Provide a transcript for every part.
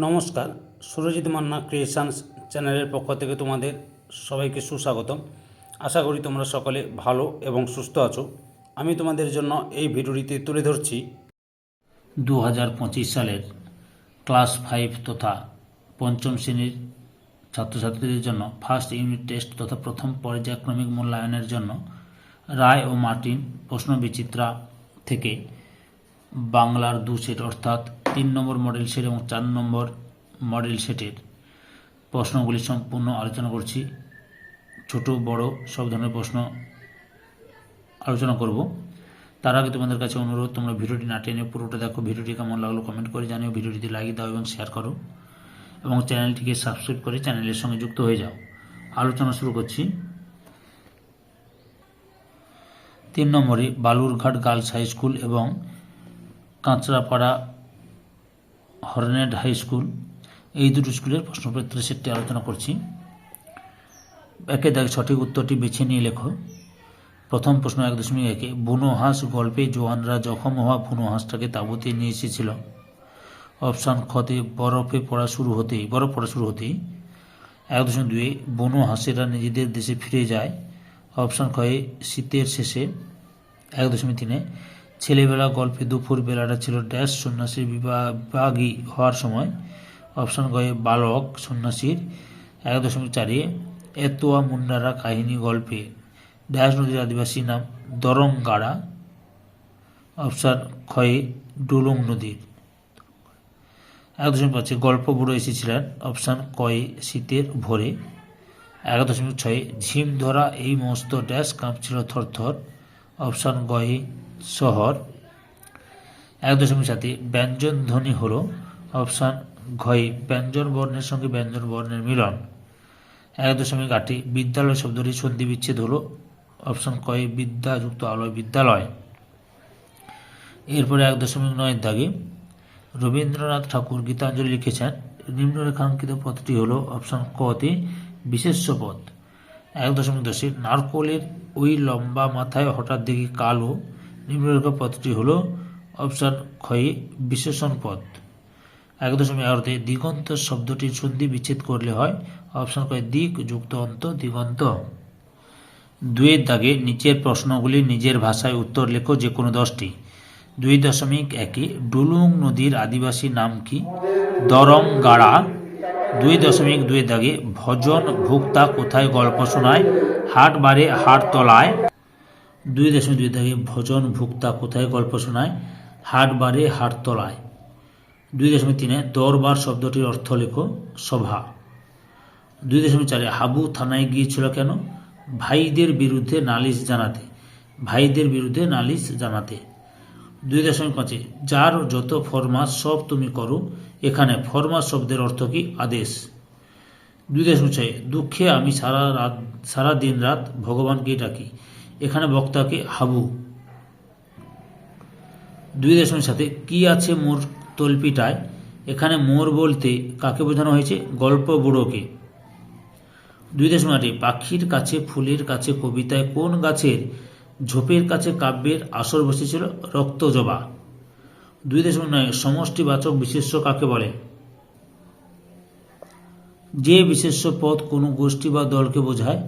নমস্কার, সুরজিৎ মান্না ক্রিয়েশনস চ্যানেলের পক্ষ থেকে তোমাদের সবাইকে সুস্বাগতম। আশা করি তোমরা সকলে ভালো এবং সুস্থ আছো। আমি তোমাদের জন্য এই ভিডিওটিতে তুলে ধরছি দু হাজার পঁচিশ সালের ক্লাস ফাইভ তথা পঞ্চম শ্রেণির ছাত্রছাত্রীদের জন্য ফার্স্ট ইউনিট টেস্ট তথা প্রথম পর্যায়ক্রমিক মূল্যায়নের জন্য রায় ও মার্টিন প্রশ্ন বিচিত্রা থেকে বাংলার দু সেট অর্থাৎ তিন নম্বর মডেল সেট এবং চার নম্বর মডেল সেটের প্রশ্নগুলি সম্পূর্ণ আলোচনা করছি। ছোট, বড় সব ধরনের প্রশ্ন আলোচনা করব। তার আগে তোমাদের কাছে অনুরোধ, তোমরা ভিডিওটি না টেনে পুরোটা দেখো। ভিডিওটি কেমন লাগল কমেন্ট করে জানিও। ভিডিওটিতে লাইক দাও এবং শেয়ার করো। এবং চ্যানেলটিকে সাবস্ক্রাইব করে চ্যানেলের সঙ্গে যুক্ত হয়ে যাও। আলোচনা শুরু করছি। তিন নম্বরে বালুরঘাট গার্লস হাই স্কুল এবং কাঁচরাপাড়া হর্নেট হাই স্কুল, এই দুটো স্কুলের প্রশ্নপত্রের সেটটি আলোচনা করছি। একে দেখ, সঠিক উত্তরটি বেছে নিয়ে লেখো। প্রথম প্রশ্ন এক দশমিক একে, বুনো হাঁস গল্পে জোয়ানরা জখম হওয়া বুনো হাঁসটাকে তাঁবুতে নিয়ে এসেছিল। অপশান খতে বরফে পড়া শুরু হতেই, বরফ পড়া শুরু হতেই। এক দশমিক দুই বনো হাঁসেরা নিজেদের দেশে ফিরে যায়। অপশান খয়ে শীতের শেষে। এক দশমিক তিনে ছেলেবেলা গল্পে দুপুর বেলাটা ছিল ড্যাশ সন্ন্যাসীর বিভাগী হওয়ার সময়। অপশান গয়ে বালক সন্ন্যাসীর এক দশমিক চারে এতোয়া মুন্ডারা কাহিনী গল্পে। ড্যাশ নদীর আদিবাসী নাম দরংগাড়া অপশান খয়ে ডুলুং নদীর। এক দশমিক পাঁচে গল্প বুড়ো এসেছিলেন। অপশান কয়ে শীতের ভোরে। এক দশমিক ছয়ে ঝিম ধরা এই মস্ত ড্যাশ কাঁপছিল থরথর। অপশান গয়ে শহর। এক দশমিক সাতে ব্যঞ্জন ধ্বনি হলো অপশান ঘয়ে ব্যঞ্জন বর্ণের সঙ্গে ব্যঞ্জন বর্ণের মিলন। এক দশমিক আটে বিদ্যালয় শব্দটি সন্ধি বিচ্ছেদ হলো অপশান কয়ে বিদ্যাযুক্ত আলয় বিদ্যালয়। এরপরে এক দশমিক নয়ের দাগে রবীন্দ্রনাথ ঠাকুর গীতাঞ্জলি লিখেছেন। নিম্নরেখাঙ্কিত পথটি হল অপশন কতে বিশেষ্য পথ এক দশমিক দশে নারকোলের ওই লম্বা মাথায় হঠাৎ দেখি কালো নিম্নরেখা পদটি হল অপশন ক্ষয়ে বিশেষণ পদ। এক দশমিক এগারোতে দিগন্ত শব্দটির সন্ধি বিচ্ছেদ করলে হয়, অপশন কয়ে দিক যুক্ত অন্ত, দিগন্ত। দুয়ের দাগে নিচের প্রশ্নগুলি নিজের ভাষায় উত্তর লেখো যে কোনো দশটি। দুই দশমিক একে ডুলুং নদীর আদিবাসী নাম কি? দরং গাড়া। দুই দশমিক দুই দাগে ভজন ভুক্তা কোথায় গল্প শোনায়? হাট বারে হাট তলায় দুই দশমিক দুই দাগে ভজন ভুক্তা কোথায় গল্প শোনায়? হাট বারে হাট তলায় দুই দশমিক তিনে দরবার শব্দটির অর্থ লেখো, সভা। দুই দশমিক চারে হাবু থানায় গিয়েছিল কেন? ভাইদের বিরুদ্ধে নালিশ জানাতে। ভাইদের বিরুদ্ধে নালিশ জানাতে। দুই দশমিক পাঁচে, যার যত ফরমাস সব তুমি করো, এখানে ফরমাস শব্দের অর্থ কি? আদেশ। দুই দশমিক ছয়, দুঃখে আমি সারা রাত, সারা দিন রাত ভগবানকে ডাকি। এখানে বক্তাকে হাবু। দুই দশমিক সাথে কি আছে মোর তলপিটায়? এখানে মোর বলতে কাকে বোঝানো হয়েছে? গল্প বুড়োকে। দুই দশমিক আটে, পাখির কাছে, ফুলের কাছে, কবিতায় কোন গাছের ঝোপের কাছে কাব্যের আসর বসেছিল? রক্তজবা দুই দশমিক নয়, সমষ্টিবাচক বিশেষ্য কাকে বলে? যে বিশেষ্য পদ কোনো গোষ্ঠী বা দলকে বোঝায়,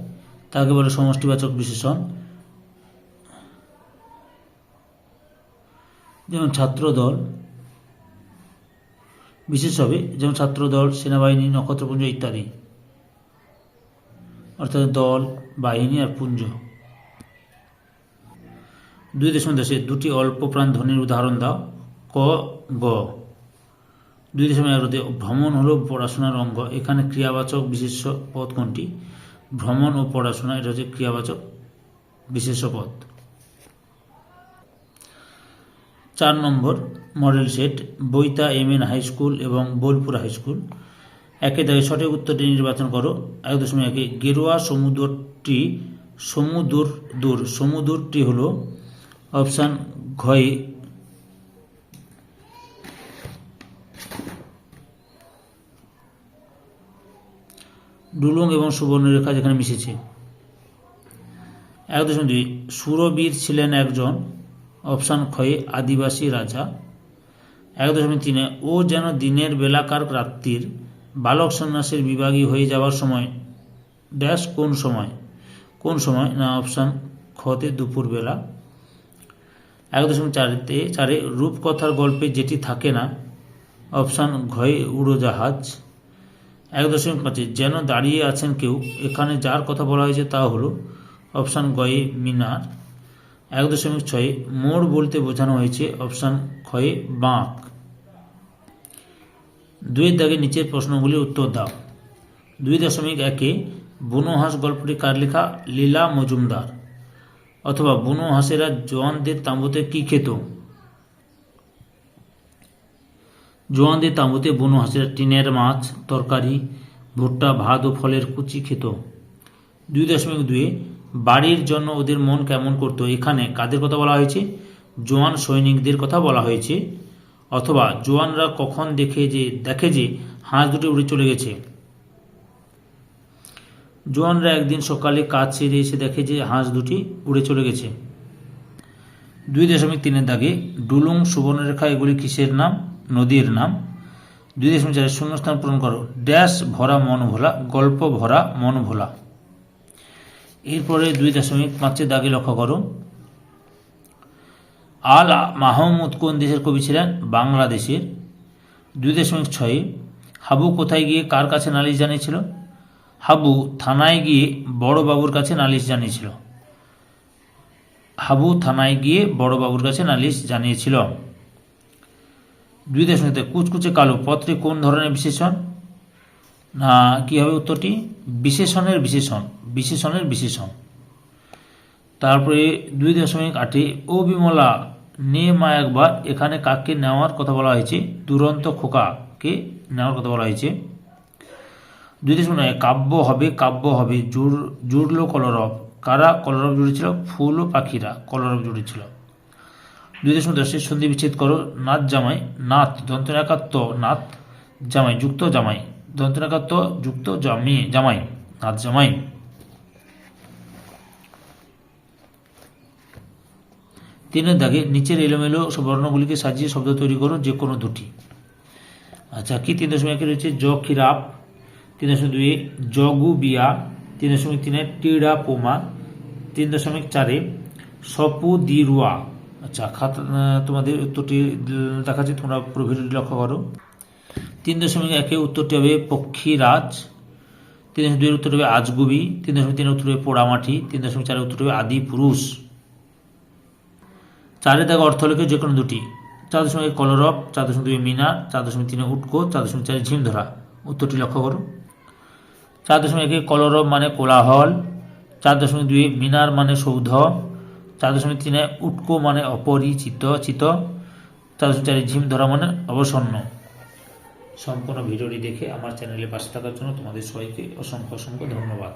তাকে বলে সমষ্টিবাচক বিশেষণ। যেমন ছাত্র দল বিশেষ হবে যেমন ছাত্রদল, সেনাবাহিনী, নক্ষত্রপুঞ্জ ইত্যাদি। অর্থাৎ দল, বাহিনী আর পুঞ্জ। দুই দশমিক দেশে দুটি অল্প প্রাণ ধ্বনির উদাহরণ দাও। ক, গ। দুই দশমিক এগারোতে ভ্রমণ হলো পড়াশোনার অঙ্গ। এখানে ক্রিয়াবাচক বিশেষ্য পদ কোনটি? ভ্রমণ ও পড়াশোনা, এটা হচ্ছে ক্রিয়াবাচক বিশেষ্য পদ। চার নম্বর মডেল সেট বইতা এম এন হাই স্কুল এবং বোলপুর হাই স্কুল। একে দাগে সঠিক উত্তরটি নির্বাচন করো। এক দশমিক একে গেরুয়া সমুদ্রটি, সমুদ্র দূর, সমুদ্রটি হল অপশান ঘয়ে ডুলুং এবং সুবর্ণরেখা যেখানে মিশেছে। এক দশমিক দুই, সুরবীর ছিলেন একজন অপশান ক্ষয়ে আদিবাসী রাজা। এক দশমিক তিনে, ও যেন দিনের বেলাকার রাত্রির বালক সন্ন্যাসের বিভাগী হয়ে যাওয়ার সময়, ড্যাশ কোন সময়? কোন সময়? না, অপশান খতে দুপুরবেলা এক দশমিক চারেতে চারে, রূপকথার গল্পে যেটি থাকে না, অপশান ঘয়ে উড়োজাহাজ। এক দশমিক পাঁচে, যেন দাঁড়িয়ে আছেন কেউ, এখানে যার কথা বলা হয়েছে তা হলো, অপশান গয়ে মিনার। এক দশমিক ছয়ে, মোড় বলতে বোঝানো হয়েছে অপশান ক্ষয়ে বাঁক। দুইয়ের দাগে নিচের প্রশ্নগুলির উত্তর দাও। দুই দশমিক একে বনহাঁস গল্পটি কার লেখা লীলা মজুমদার অথবা বুনো হাঁসেরা জওয়ানদের তাঁবুতে কি খেত? জওয়ানদের তাঁবুতে বুনো হাঁসেরা টিনের মাছ, তরকারি, ভুট্টা, ভাত ও ফলের কুচি খেত। দুই দশমিক দুয়ে বাড়ির জন্য ওদের মন কেমন করতো? এখানে কাদের কথা বলা হয়েছে? জোয়ান সৈনিকদের কথা বলা হয়েছে। অথবা জোয়ানরা কখন দেখে যে দেখে যে হাঁস দুটি উড়ে চলে গেছে। জোয়ানরা একদিন সকালে কাজ সেরে এসে দেখে যে হাঁস দুটি উড়ে চলে গেছে। দুই দশমিক তিনের দাগে ডুলুং সুবর্ণরেখা, এগুলি কিসের নাম? নদীর নাম। দুই দশমিক চারের শূন্যস্থান পূরণ করো। ড্যাশ ভরা মন ভোলা গল্প ভরা মন ভোলা এরপরে দুই দশমিক পাঁচের দাগে লক্ষ্য করো। আল মাহমুদ কোন দেশের কবি ছিলেন? বাংলাদেশের। দুই দশমিক ছয়ে, হাবু কোথায় গিয়ে কার কাছে নালিশ জানিয়েছিল? হাবু থানায় গিয়ে বড়বাবুর কাছে নালিশ জানিয়েছিল। হাবু থানায় গিয়ে বড়বাবুর কাছে নালিশ জানিয়েছিল। দুই দশমিক কুচকুচে কালো পত্রে কোন ধরনের বিশেষণ? না, কি হবে উত্তরটি? বিশেষণের বিশেষণ। বিশেষণের বিশেষণ। তারপরে দুই দশমিক আটে, ও বিমলা, নে মা একবার, এখানে কাকে নেওয়ার কথা বলা হয়েছে, দুরন্ত খোকাকে নেওয়ার কথা বলা হয়েছে। দুই দশমিক নয়, কাব্য হবে কাব্য হবে, জুড়, জুড়লো কলরব। কারা কলরব জুড়েছিল? ফুল ও পাখিরা কলরব জুড়েছিল। দুই দশমিক দশে, সন্ধি বিচ্ছেদ করো নাথ জামাই নাথ দন্তনাকাত্ত নাথ জামাই, যুক্ত জামাই দন্তনাকাত্ত যুক্ত জামি, জামাই নাথ জামাই। তিনের দাগে নিচের এলোমেলো বর্ণগুলিকে সাজিয়ে শব্দ তৈরি করো যে কোনো দুটি। আচ্ছা কি তিন দশমিক একে রয়েছে? জ তিন দশমিক দুই জগু বিয়া। তিন দশমিক তিনে টিড়া, পোমা। তিন দশমিক চারে সপু, দিরুয়া। আচ্ছা খাতা তোমাদের উত্তরটি দেখাচ্ছি, তোমরা পুরো ভিডিওটি লক্ষ্য করো। তিন দশমিক একে উত্তরটি হবে পক্ষীরাজ। তিন দশমিক দুইয়ের উত্তর হবে আজগুবি। তিন দশমিক তিনের উত্তর হবে পোড়ামাটি। তিন দশমিক চারের উত্তর হবে আদি পুরুষ চারের দাগে অর্থ লেখে যে কোনো দুটি চার দশমিক এক কলরব চার দশমিক দুই মিনা চার দশমিক তিনে উটকো চার দশমিক চারে ঝিম ধরা। উত্তরটি লক্ষ্য করো চার দশমিক একে কলরব মানে কোলাহল চার দশমিক দুই মিনার মানে সৌধ চার দশমিক তিনে উটকো মানে অপরিচিত, চিত চার দশমিক চারে ঝিম ধরা মানে অবসন্ন। সম্পূর্ণ ভিডিওটি দেখে আমার চ্যানেলে পাশে থাকার জন্য তোমাদের সবাইকে অসংখ্য অসংখ্য ধন্যবাদ।